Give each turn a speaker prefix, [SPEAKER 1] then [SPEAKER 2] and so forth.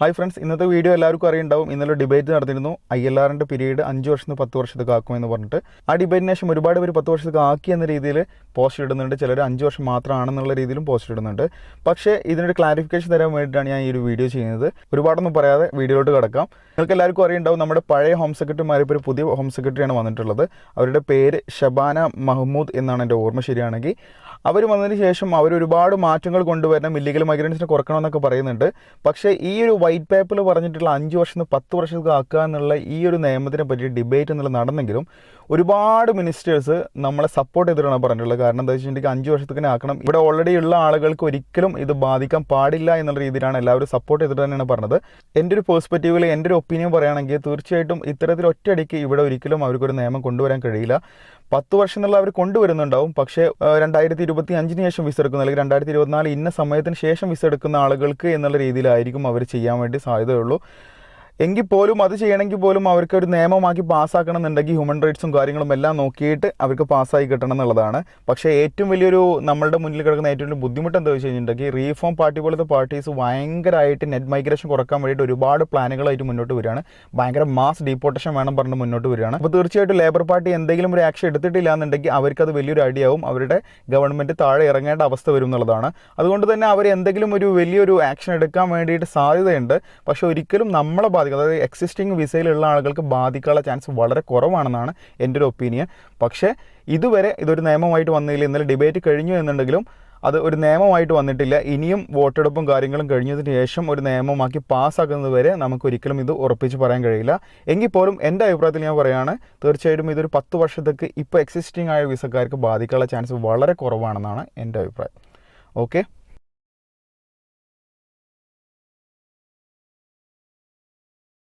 [SPEAKER 1] Hi friends ഇന്നത്തെ video എല്ലാവർക്കും അറിയുണ്ടാവും. ഇന്നലെ ഡിബേറ്റ് നടന്നിരുന്നു. ഐ എൽ ആറിന്റെ പീരീഡ് അഞ്ച് വർഷത്തിന് പത്ത് വർഷത്തേക്ക് ആക്കുമെന്ന് പറഞ്ഞിട്ട്. ആ ഡിബേറ്റിന് ശേഷം ഒരുപാട് പേര് പത്ത് വർഷത്തേക്ക് ആക്കി എന്ന രീതിയിൽ പോസ്റ്റ് ഇടുന്നുണ്ട്. ചിലർ അഞ്ച് വർഷം മാത്രമാണെന്നുള്ള രീതിയിലും പോസ്റ്റ് ഇടുന്നുണ്ട്. പക്ഷേ ഇതിനൊരു ക്ലാരിഫിക്കേഷൻ തരാൻ വേണ്ടിയിട്ടാണ് ഞാൻ ഈ ഒരു വീഡിയോ ചെയ്യുന്നത്. ഒരുപാടൊന്നും പറയാതെ വീഡിയോയിലോട്ട് കിടക്കാം. നിങ്ങൾക്ക് എല്ലാവർക്കും അറിയുണ്ടാവും നമ്മുടെ പഴയ ഹോം സെക്രട്ടറിമാർ ഇപ്പോൾ ഒരു പുതിയ ഹോം സെക്രട്ടറിയാണ് വന്നിട്ടുള്ളത്. അവരുടെ പേര് ഷബാന മഹ്മൂദ് എന്നാണ് എന്റെ ഓർമ്മ ശരിയാണെങ്കിൽ. അവർ വന്നതിന് ശേഷം അവർ ഒരുപാട് മാറ്റങ്ങൾ കൊണ്ടുവരണം ഇല്ലീഗൽ മൈഗ്രൻസിനെ കുറക്കണമെന്നൊക്കെ പറയുന്നുണ്ട്. പക്ഷേ ഈ ഒരു വൈറ്റ് പേപ്പറിൽ പറഞ്ഞിട്ടുള്ള അഞ്ച് വർഷം പത്ത് വർഷത്തേക്ക് ആക്കുക എന്നുള്ള ഈ ഒരു നിയമത്തിനെ പറ്റി ഡിബേറ്റ് എന്നുള്ള നടന്നെങ്കിലും ഒരുപാട് മിനിസ്റ്റേഴ്സ് നമ്മളെ സപ്പോർട്ട് ചെയ്തിട്ടാണ് പറഞ്ഞിട്ടുള്ളത്. കാരണം എന്താ വെച്ചിട്ടുണ്ടെങ്കിൽ അഞ്ച് വർഷത്തേക്കിനെ ആക്കണം. ഇവിടെ ഓൾറെഡി ഉള്ള ആളുകൾക്ക് ഒരിക്കലും ഇത് ബാധിക്കാൻ പാടില്ല എന്നുള്ള രീതിയിലാണ് എല്ലാവരും സപ്പോർട്ട് ചെയ്തിട്ട് തന്നെയാണ് പറഞ്ഞത്. എന്റെ ഒരു പേഴ്സ്പെക്റ്റീവിൽ എന്റെ ഒരു ഒപ്പീനിയൻ പറയുകയാണെങ്കിൽ തീർച്ചയായിട്ടും ഇത്തരത്തിൽ ഒറ്റയടിക്ക് ഇവിടെ ഒരിക്കലും അവർക്കൊരു നിയമം കൊണ്ടുവരാൻ കഴിയില്ല. പത്ത് വർഷം എന്നുള്ള അവർ കൊണ്ടുവരുന്നുണ്ടാവും. പക്ഷേ രണ്ടായിരത്തി ഇരുപത്തി അഞ്ചിന് ശേഷം വിസ എടുക്കുന്ന അല്ലെങ്കിൽ രണ്ടായിരത്തി ഇരുപത്തിനാല് ഇന്ന സമയത്തിന് ശേഷം വിസ എടുക്കുന്ന ആളുകൾക്ക് എന്നുള്ള രീതിയിലായിരിക്കും അവർ ചെയ്യാൻ വേണ്ടി സാധ്യതയുള്ളൂ. എങ്കിൽ പോലും അത് ചെയ്യണമെങ്കിൽ പോലും അവർക്ക് ഒരു നിയമമാക്കി പാസ്സാക്കണം എന്നുണ്ടെങ്കിൽ ഹ്യൂമൻ റൈറ്റ്സും കാര്യങ്ങളും എല്ലാം നോക്കിയിട്ട് അവർക്ക് പാസ്സായി കിട്ടണം എന്നുള്ളതാണ്. പക്ഷേ ഏറ്റവും വലിയൊരു നമ്മുടെ മുന്നിൽ കിടക്കുന്ന ഏറ്റവും വലിയ ബുദ്ധിമുട്ട് എന്താ വെച്ച് കഴിഞ്ഞിട്ടുണ്ടെങ്കിൽ റീഫോം പാർട്ടി പോലത്തെ പാർട്ടീസ് ഭയങ്കരമായിട്ട് നെറ്റ് മൈഗ്രേഷൻ കുറയ്ക്കാൻ വേണ്ടിയിട്ട് ഒരുപാട് പ്ലാനുകളായിട്ട് മുന്നോട്ട് വരികയാണ്. ഭയങ്കര മാസ് ഡീപ്പോർട്ടേഷൻ വേണം പറഞ്ഞ് മുന്നോട്ട് വരികയാണ്. അപ്പോൾ തീർച്ചയായിട്ടും ലേബർ പാർട്ടി എന്തെങ്കിലും ഒരു ആക്ഷൻ എടുത്തിട്ടില്ല എന്നുണ്ടെങ്കിൽ അവർക്കത് വലിയൊരു അടിയാവും അവരുടെ ഗവൺമെന്റ് താഴെ ഇറങ്ങേണ്ട അവസ്ഥ വരും എന്നുള്ളതാണ്. അതുകൊണ്ട് തന്നെ അവർ എന്തെങ്കിലും ഒരു വലിയൊരു ആക്ഷൻ എടുക്കാൻ വേണ്ടിയിട്ട് സാധ്യതയുണ്ട്. പക്ഷേ ഒരിക്കലും നമ്മളെ ബാധിക്കും അതായത് എക്സിസ്റ്റിംഗ് വിസയിലുള്ള ആളുകൾക്ക് ബാധിക്കാനുള്ള ചാൻസ് വളരെ കുറവാണെന്നാണ് എന്റെ ഒരു ഒപ്പീനിയൻ പക്ഷേ ഇതുവരെ ഇതൊരു നിയമമായിട്ട് വന്നില്ല. ഇന്നലെ ഡിബേറ്റ് കഴിഞ്ഞു എന്നുണ്ടെങ്കിലും അത് ഒരു നിയമമായിട്ട് വന്നിട്ടില്ല. ഇനിയും വോട്ടെടുപ്പും കാര്യങ്ങളും കഴിഞ്ഞതിന് ശേഷം ഒരു നിയമമാക്കി പാസ്സാക്കുന്നത് വരെ നമുക്ക് ഒരിക്കലും ഇത് ഉറപ്പിച്ച് പറയാൻ കഴിയില്ല. എങ്കിൽ പോലും എന്റെ അഭിപ്രായത്തിൽ ഞാൻ പറയുകയാണ് തീർച്ചയായിട്ടും ഇതൊരു പത്ത് വർഷത്തേക്ക് ഇപ്പോൾ എക്സിസ്റ്റിംഗ് ആയ വിസക്കാർക്ക് ബാധിക്കാനുള്ള ചാൻസ് വളരെ കുറവാണെന്നാണ് എന്റെ അഭിപ്രായം. ഓക്കെ